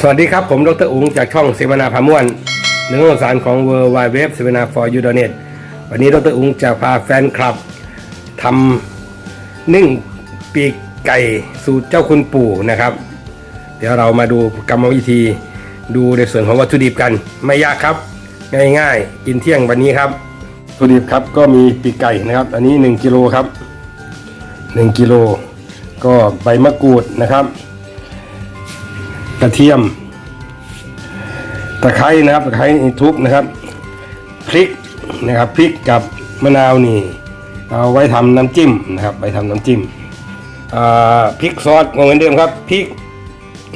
สวัสดีครับ ผมดรอุ๋งจากช่องเสวนาพาม่วนหนึ่งองสารของ w w w เสวนา for you net วันนี้ดรอุ๋งจะพาแฟนคลับทำนึ่งปีกไก่สูตรเจ้าคุณปู่นะครับ เดี๋ยวเรามาดูกรรมวิธีดูในส่วนของวัตถุดิบกัน ไม่ยากครับ ง่ายๆกินเที่ยงวันนี้ครับวัตถุดิบครับก็มีปีกไก่นะครับ อันนี้ 1กิโลครับ1กิโลก็ใบมะกรูดนะครับ กระเทียม ตะไคร้นะครับ ตะไคร้ทุบนะครับ พริกนะครับ พริกกับมะนาวนี่ เอาไว้ทำน้ำจิ้มนะครับ ไว้ทำน้ำจิ้มพริกซอสเหมือนเดิมครับ พริก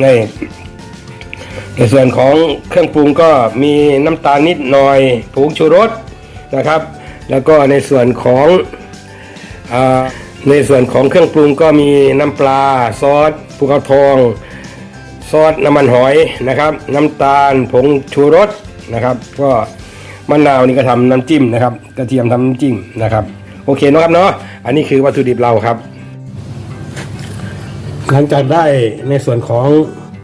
ในในส่วนของเครื่องปรุงก็มีน้ำตาลนิดหน่อยผงชูรสนะครับ แล้วก็ในส่วนของอในส่วนของเครื่องปรุงก็มีน้ำปลาซอสภูเขาทอง ซอสน้ำมันหอยนะครับ น้ำตาลผงชูรสนะครับ ก็มะนาวนี่ก็ทำน้ำจิ้มนะครับ กระเทียมทำน้ำจิ้มนะครับ โอเคนะครับเนาะอันนี้คือวัตถุดิบเราครับ หลังจากได้ในส่วนของ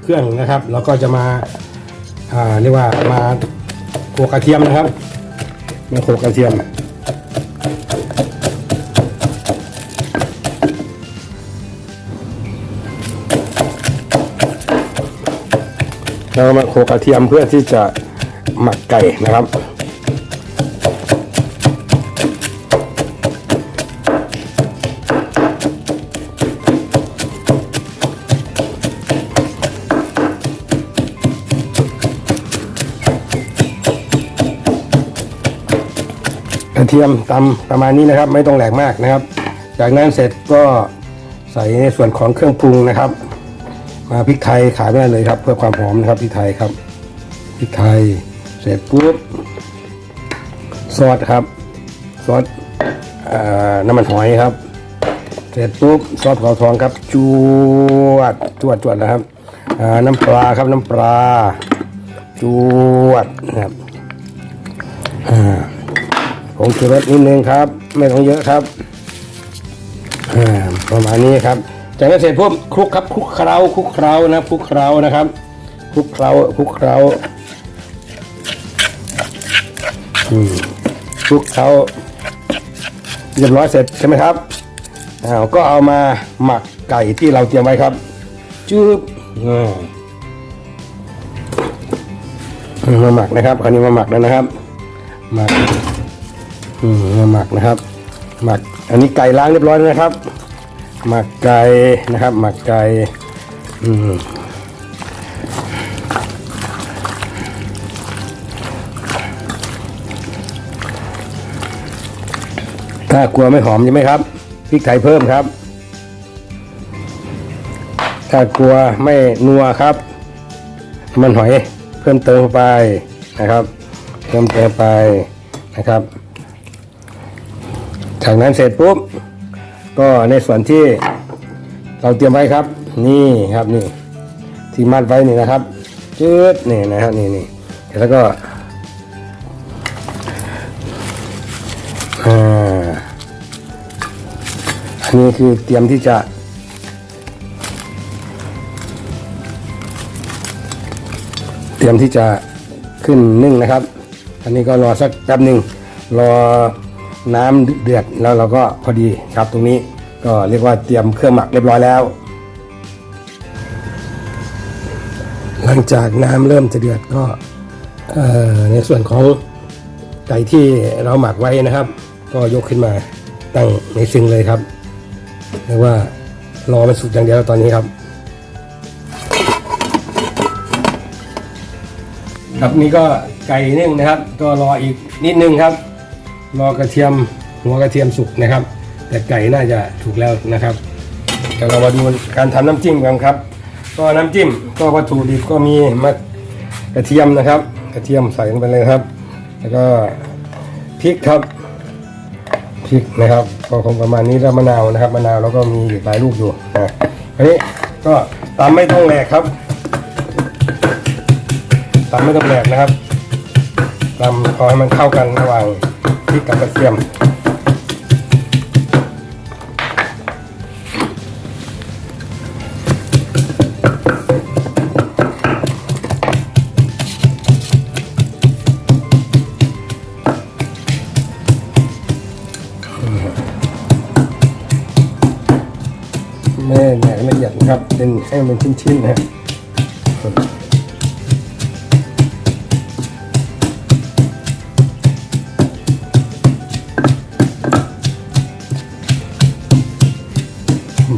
เครื่องนะครับ เราก็จะมาอ่าเรียกว่ามาโขลกกระเทียมนะครับมาโขลกกระเทียม เรามาโขลกกระเทียมเพื่อที่จะหมักไก่นะครับกระเทียมตำประมาณนี้นะครับ ไม่ต้องแหลกมากนะครับ จากนั้นเสร็จก็ใส่ในส่วนของเครื่องปรุงนะครับ มาพริกไทยขายไม่ได้เลยครับ เพื่อความหอมนะครับพริกไทยครับพริกไทยเสร็จปุ๊บซอสครับซอสน้ำมันหอยครับ เสร็จปุ๊บซอสขาวทองครับจวดจวดจวดนะครับน้ำปลาครับน้ำปลาจวดนะครับผงชูรสนิดนึงครับ ไม่ต้องเยอะครับประมาณนี้ครับ จากนั้นเสร็จปุ๊บคลุกครับคลุกเคล้าคลุกเคล้านะคลุกเคล้านะครับคลุกเคล้าคลุกเคล้าอืมคลุกเคล้าเรียบร้อยเสร็จใช่ไหมครับอ้าวก็เอามาหมักไก่ที่เราเตรียมไว้ครับจืบอ่ามาหมักนะครับคราวนี้มาหมักแล้วนะครับหมักอืมมาหมักนะครับ หมัก อันนี้ไก่ล้างเรียบร้อยแล้วนะครับ หมักไก่นะครับ หมักไก่อืมถ้ากลัวไม่หอมใช่ไหมครับพริกไทยเพิ่มครับ ถ้ากลัวไม่นัวครับ มันหอยเพิ่มเติมไปนะครับ เพิ่มเติมไปนะครับ จากนั้นเสร็จปุ๊บ ก็ในส่วนที่เราเตรียมไว้ครับ นี่ครับนี่ ที่มัดไว้นี่นะครับจืดนี่นะครับนี่นี่แล้วก็อ่าอันนี้คือเตรียมที่จะเตรียมที่จะขึ้นนึ่งนะครับ อันนี้ก็รอสักแป๊บหนึ่งรอ น้ำเดือดแล้วเราก็พอดีครับตรงนี้ก็เรียกว่าเตรียมเครื่องหมักเรียบร้อยแล้ว หลังจากน้ำเริ่มจะเดือดก็ในส่วนของไก่ที่เราหมักไว้นะครับ ก็ยกขึ้นมาตั้งในซิงเลยครับเรียกว่ารอมันสุกอย่างเดียวตอนนี้ครับ ครับนี่ก็ไก่นึ่งนะครับ ก็รออีกนิดนึงครับ รอกระเทียมหัวกระเทียมสุกนะครับ แต่ไก่น่าจะถูกแล้วนะครับเดี๋ยวเรามาดูการทำน้ำจิ้มกันครับ ก็น้ำจิ้มก็วัตถุดิบก็มีมะกระเทียมนะครับ กระเทียมใส่ลงไปเลยครับ แล้วก็พริกครับพริกนะครับก็คงประมาณนี้แล้วมะนาวนะครับมะนาวแล้วก็มีหลายลูกอยู่นะอันนี้ก็ตามไม่ต้องแหลกครับตำไม่ต้องแหลกนะครับตำพอให้มันเข้ากันระหว่าง ริกกับกระเทียมแม่แหนละเอียดครับเป็นให้มันชิ้นๆนะครับ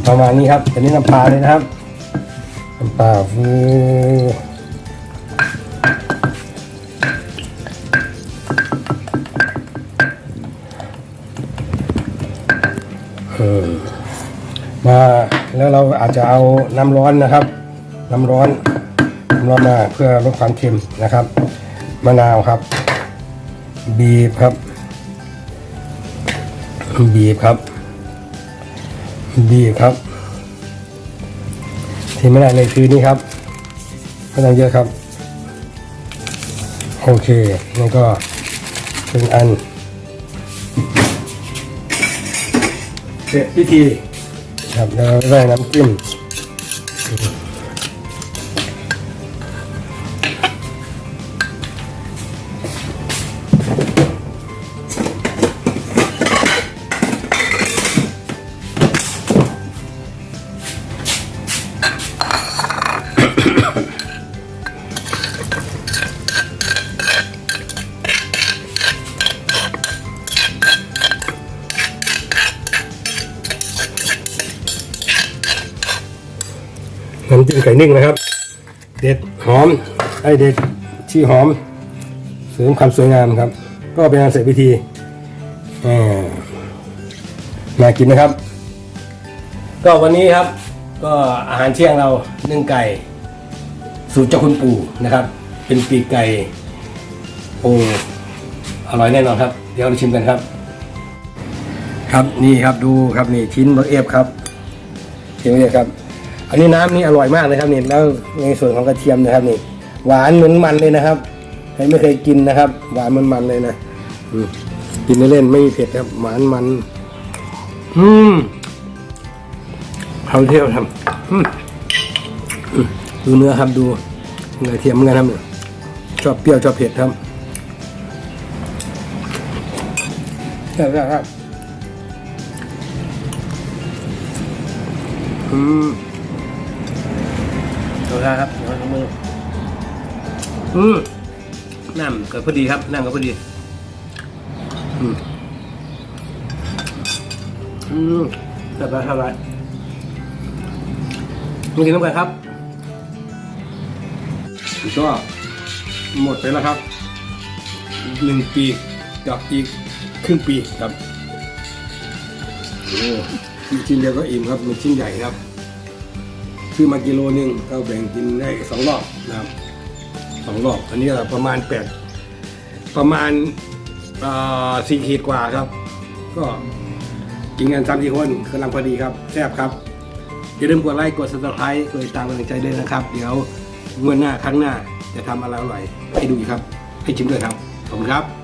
ประมาณนี้ครับอันนี้น้ำปลาเลยนะครับน้ำปลาฟูมาแล้วเราอาจจะเอาน้ำร้อนนะครับ น้ำร้อนน้ำร้อนมาเพื่อลดความเค็มนะครับมะนาวครับ บีบครับ บีบครับ ดีครับ ที่ไม่ได้เลยคือนี่ครับไม่ต้องเยอะครับ โอเคนี่ก็เป็นอันเสร็จพิธีครับแล้วได้น้ำจิ้ม น้ำจิ้มไก่นึ่งนะครับ เด็ดหอม ไอเด็ดที่หอม เสริมความสวยงามครับ ก็เป็นงานเสร็จพิธีอ่ามากินนะครับ ก็วันนี้ครับ ก็อาหารเที่ยงเรานึ่งไก่ สูตรเจ้าคุณปู่นะครับ เป็นปีกไก่โอ้อร่อยแน่นอนครับ เดี๋ยวเราชิมกันครับ ครับนี่ครับดูครับนี่ชิ้นเบอร์เอฟครับชิ้นเบอร์เอฟครับ อันนี้น้ำนี่อร่อยมากเลยครับนี่แล้วในส่วนของกระเทียมนะครับนี่หวานเหมือนมันเลยนะครับใครไม่เคยกินนะครับ หวานเหมือนมันเลยนะอืมกินเล่นไม่เผ็ดครับ หวานมัน อืมเขาเที่ยวทำดูเนื้อครับดูเนื้อเทียมเหมือนกันครับเนี่ยชอบเปรี้ยวชอบเผ็ดครับครับครับครับอืม อืมน้ำก็พอดีครับน้ำก็พอดี อืมอืมสบายสบายมากินน้ำกันครับก็หมดไปแล้วครับหนึ่งปีกับอีกครึ่งปีครับโอ้ชิ้นเดียวก็อิ่มครับมีชิ้นใหญ่ครับซื้อมากิโลหนึงก็แบ่งกินได้สองรอบนะครับ สองรอบอันนี้ประมาณแปดประมาณสี่ขีดกว่าครับ ก็กินกันสามสี่คนกำลังพอดีครับแซ่บครับอย่าลืมกดไลค์กดซับสไครต์กดติดตามกำลังใจด้วยนะครับ เดี๋ยวเมื่อหน้าครั้งหน้าจะทำอะไรอร่อยให้ดูครับ ให้ชิมด้วยครับขอบคุณครับ